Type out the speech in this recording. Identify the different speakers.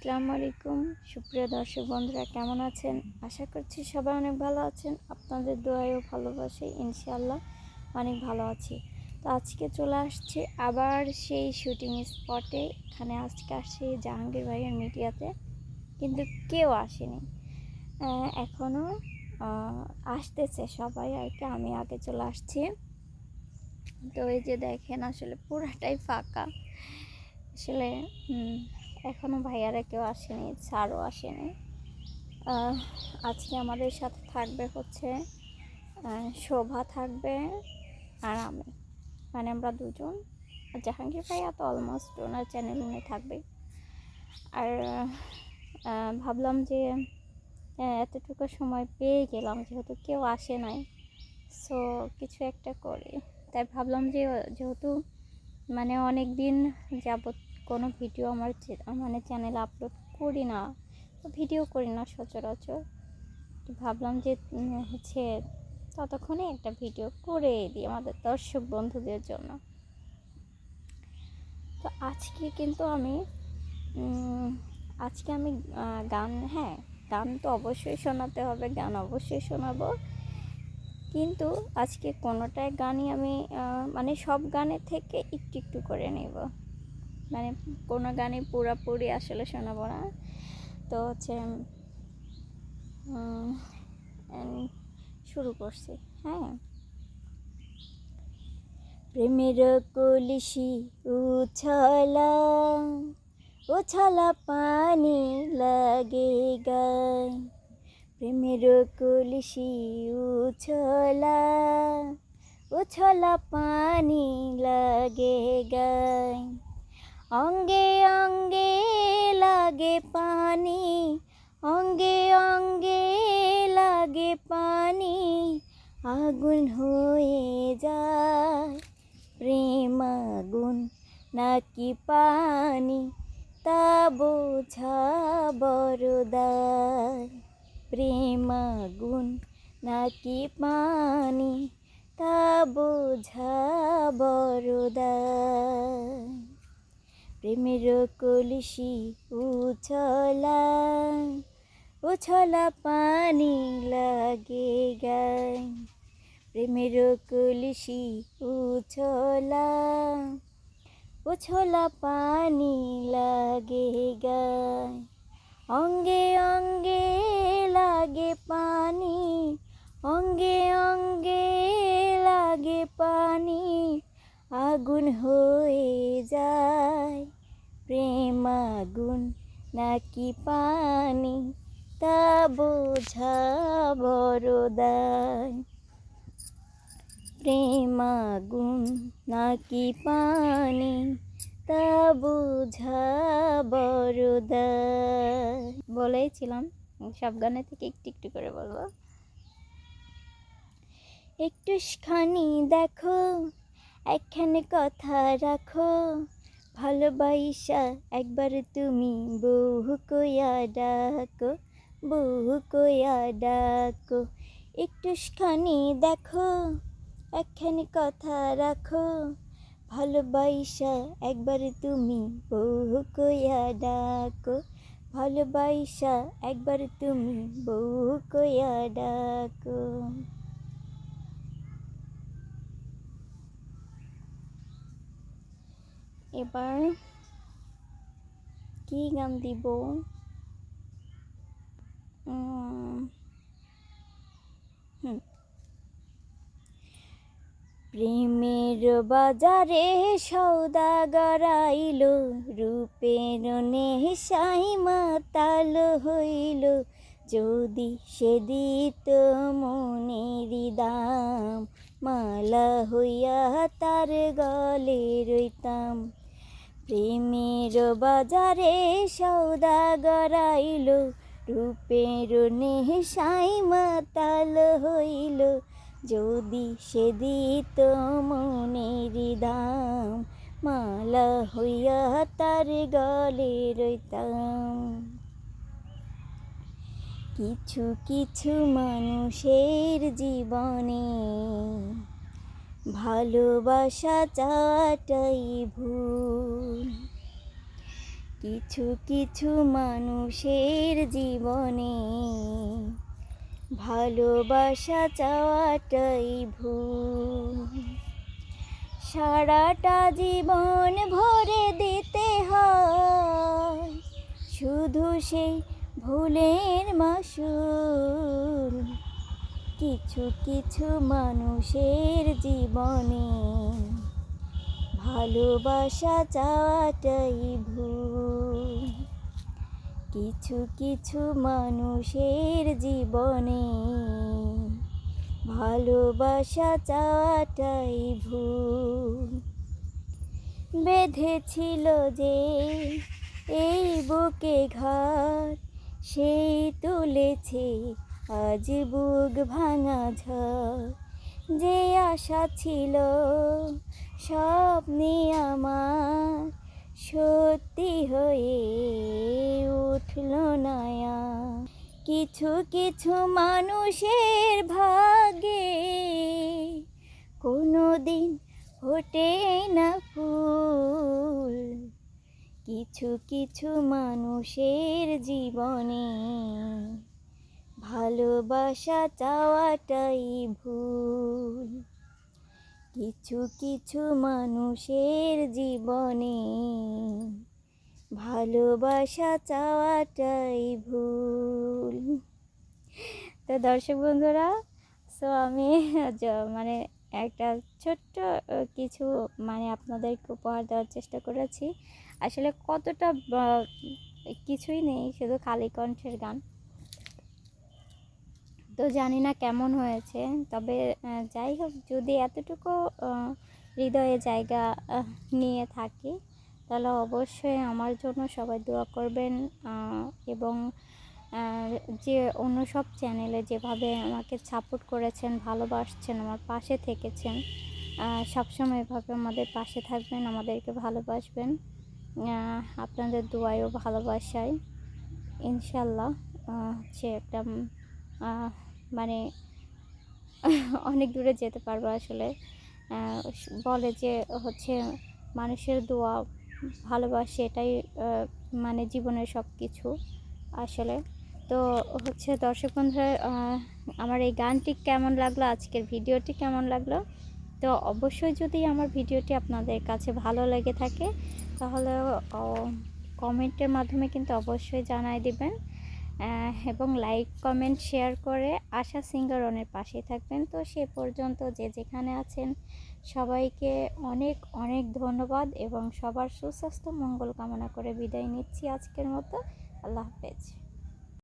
Speaker 1: আসসালামু আলাইকুম। সুপ্রিয় দর্শক বন্ধুরা, কেমন আছেন? আশা করছি সবাই অনেক ভালো আছেন। আপনাদের দোয়ায়ও ভালোবাসে ইনশাআল্লাহ অনেক ভালো আছি। তো আজকে চলে আসছি আবার সেই শুটিং স্পটে এখানে আজকে আসছি জাহাঙ্গীর ভাইয়ের মিডিয়াতে। কিন্তু কেউ আসেনি। এখনও আসতেছে সবাই আর কি। আমি আগে চলে আসছি। তো এই যে দেখেন, আসলে পুরাটাই ফাঁকা। আসলে হুম, এখনও ভাইয়ারা কেউ আসেনি স্যারও আসেনি। আজকে আমাদের সাথে থাকবে হচ্ছে শোভা থাকবে আর আমি। মানে আমরা দুজন। আর জাহাঙ্গীর ভাইয়া তো অলমোস্ট ওনার চ্যানেল উনি থাকবে আর ভাবলাম যে এতটুকু সময় পেয়ে গেলাম যেহেতু কেউ আসে নাই সো কিছু একটা করি। তাই ভাবলাম যে যেহেতু মানে অনেক দিন যাবত কোনো ভিডিও আমার মানে চ্যানেলে আপলোড করি না। ভিডিও করি না সচরাচর। ভাবলাম যে হচ্ছে ততক্ষণে একটা ভিডিও করে দিই আমাদের দর্শক বন্ধুদের জন্য। তো আজকে কিন্তু আমি আজকে আমি গান হ্যাঁ গান তো অবশ্যই শোনাতে হবে, গান অবশ্যই শোনাবো। কিন্তু আজকে কোনোটাই গানই আমি মানে সব গানের থেকে একটু একটু করে নেব। মানে কোনো গানই পুরোপুরি আসলে শোনাবো না। তো হচ্ছে শুরু করছি হ্যাঁ? প্রেমের কলিশি উছলা উছলা পানি লাগে গায়। প্রেমের কলিশি উছলা উছলা পানি লাগে গায়। অঙ্গে অঙ্গে লাগে পানি, অঙ্গে অঙ্গে লাগে পানি, আগুন হয়ে যায় প্রেম আগুন নাকি পানি, তা বোঝা বড়দায় প্রেম আগুন নাকি পানি, তা বোঝা বড়দায় প্রেমের কলসি উছলা উছলা পানি লাগে গায়। প্রেমের কলসি উছলা উছলা পানি লাগে গায়। অঙ্গে অঙ্গে লাগে পানি, অঙ্গে অঙ্গে লাগে পানি, আগুন হয়ে যায়। প্রেম আগুন নাকি পানি? তা বোঝা বড়দায় প্রেম আগুন নাকি পানি? তা বোঝা বড়দায় বলেইছিলাম সব গানে থেকে একটু একটু করে বলব। একটু একটুখানি দেখো, একখানে কথা রাখো। ভালোবাসা একবার তুমি বহু কইয়া ডাকো, বহু কইয়া ডাকো। একটুখানি দেখো, একখানি কথা রাখো। ভালোবাসা একবার তুমি বহু কইয়া ডাকো। ভালোবাসা একবার তুমি বহু কইয়া ডাকো। এবার কি গান দিব? প্রেমের বাজারে সৌদাগর আইল রূপের নেশাই মাতাল হইল। যদি সে দিত মনের দাম, মালা হইয়া তার গলে রইতাম। প্রেমের বাজারে সৌদা আইল রূপের নেশাই মাতাল হইল। যদি সে দিত মনের দাম, মালা হইয়া তার গলে রইতাম। কিছু কিছু মানুষের জীবনে ভালোবাসা চাটাই ভুল। কিছু কিছু মানুষের জীবনে ভালোবাসা চাওয়াটাই ভুল। সারাটা জীবন ভরে দিতে হয় শুধু সেই ভুলের মাসুল। কিছু কিছু মানুষের জীবনে ভালোবাসা চাওয়াটাই ভুল। কিছু কিছু মানুষের জীবনে ভালোবাসা চাওয়াটাই ভুল। বেঁধেছিল যে এই বুকে ঘর সেই তুলেছে আজ বুক ভাঙা ঝড়, যে আশা ছিল স্বপ্নে আমার, সত্যি হয়ে উঠল নয়া। কিছু কিছু মানুষের ভাগে কোনো দিন ফোটে না ফুল। কিছু কিছু মানুষের জীবনে ভালোবাসা চাওয়াটাই ভুল। কিছু কিছু মানুষের জীবনে ভালোবাসা চাওয়াটাই ভুল। তো দর্শক বন্ধুরা সো আমি মানে একটা ছোট্ট কিছু মানে আপনাদেরকে উপহার দেওয়ার চেষ্টা করেছি। আসলে কতটা কিছুই নেই, শুধু খালি কণ্ঠের গান। তো জানি না কেমন হয়েছে। তবে যাই হোক, যদি এতটুকু হৃদয়ে জায়গা নিয়ে থাকি, তাহলে অবশ্যই আমার জন্য সবাই দোয়া করবেন এবং যে অন্য সব চ্যানেলে যেভাবে আমাকে সাপোর্ট করেছেন, ভালোবাসছেন, আমার পাশে থেকেছেন সবসময় এভাবে আমাদের পাশে থাকবেন, আমাদেরকে ভালোবাসবেন আপনাদের দোয়ায় ও ভালোবাসায় ইনশাল্লাহ হচ্ছে একটা মানে অনেক দূরে যেতে পারব আসলে। বলে যে হচ্ছে মানুষের দোয়া, ভালোবাসে এটাই মানে জীবনের সব কিছু আসলে। তো হচ্ছে দর্শক বন্ধুরা আমার এই গানটি কেমন লাগল, আজকের ভিডিওটি কেমন লাগল? তো অবশ্যই যদি আমার ভিডিওটি আপনাদের কাছে ভালো লেগে থাকে তাহলে কমেন্টের মাধ্যমে কিন্তু অবশ্যই জানাই দিবেন। এবং লাইক কমেন্ট শেয়ার করে আশা সিঙ্গারনের পাশে থাকবেন। তো সে পর্যন্ত যে যেখানে আছেন, সবাইকে অনেক অনেক ধন্যবাদ এবং সবার সুস্বাস্থ্য, মঙ্গল কামনা করে বিদায় নিচ্ছি আজকের মতো। আল্লাহ হাফেজ।